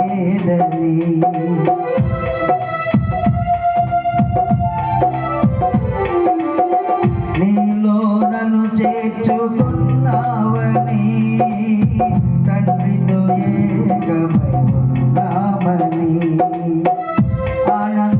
లేదని నీలో నన్ను చేర్చుకున్నావని తండ్రితో ఏకమై ఉన్నామని ఆనంద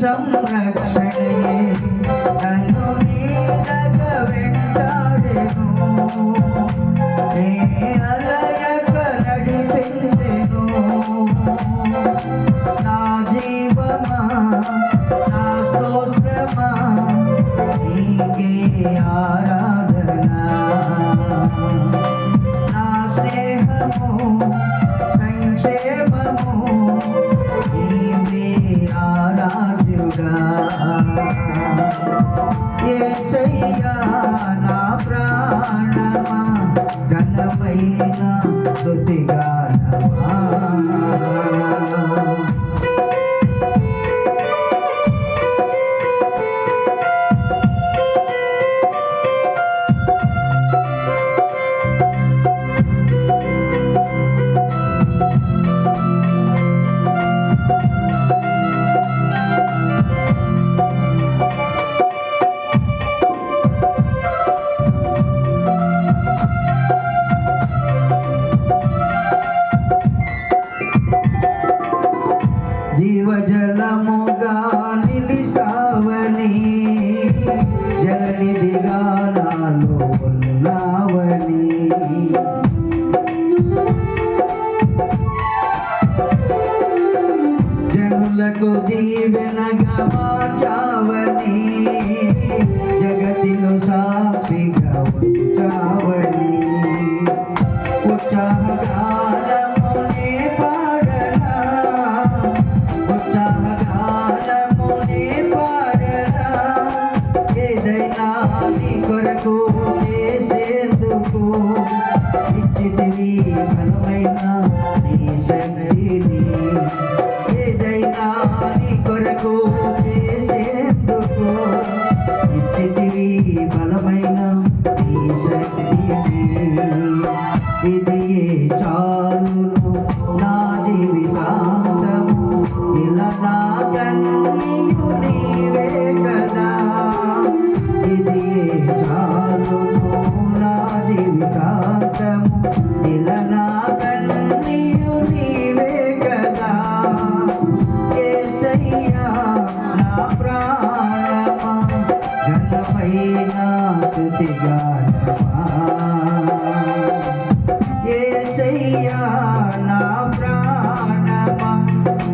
సంరక్షణయే నన్ను నీడగ వెంటాడెను నీ అలయక నడిపెను నా జీవమా నా స్తోత్రమా నీకే ఆరాధన నా స్నేహము ఏసయ్యా నా ప్రాణ.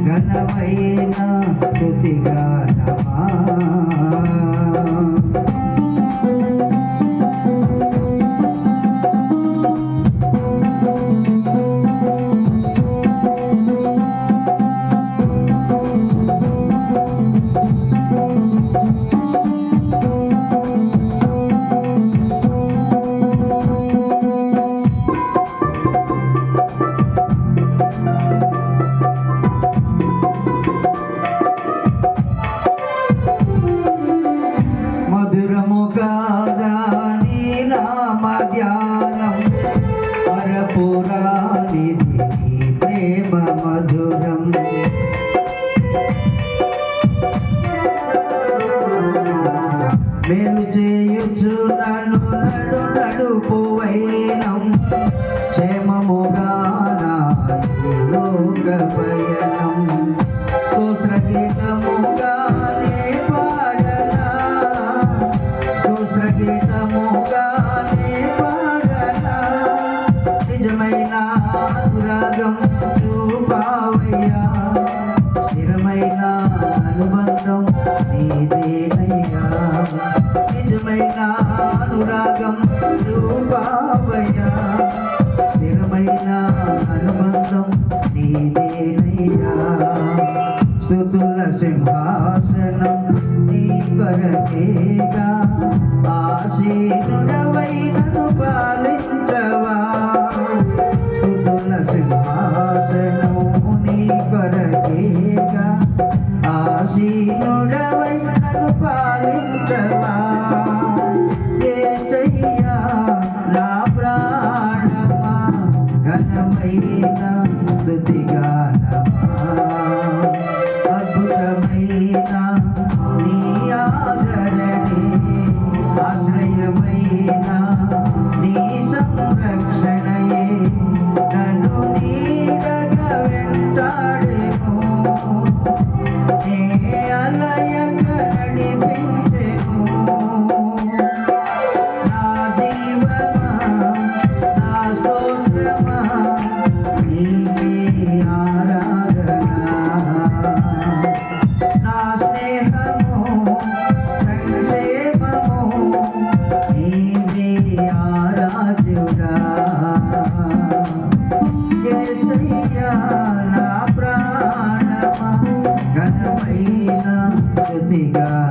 ఘనమైన യുഗം నీవేనయ్యా నిజమైన అనురాగం రూపావయ్యా. స్థిరమైన అనుబంధం నీదేనయ్యా. స్థుతుల సింహాసనం నీ కొరకేగా. heart. 你。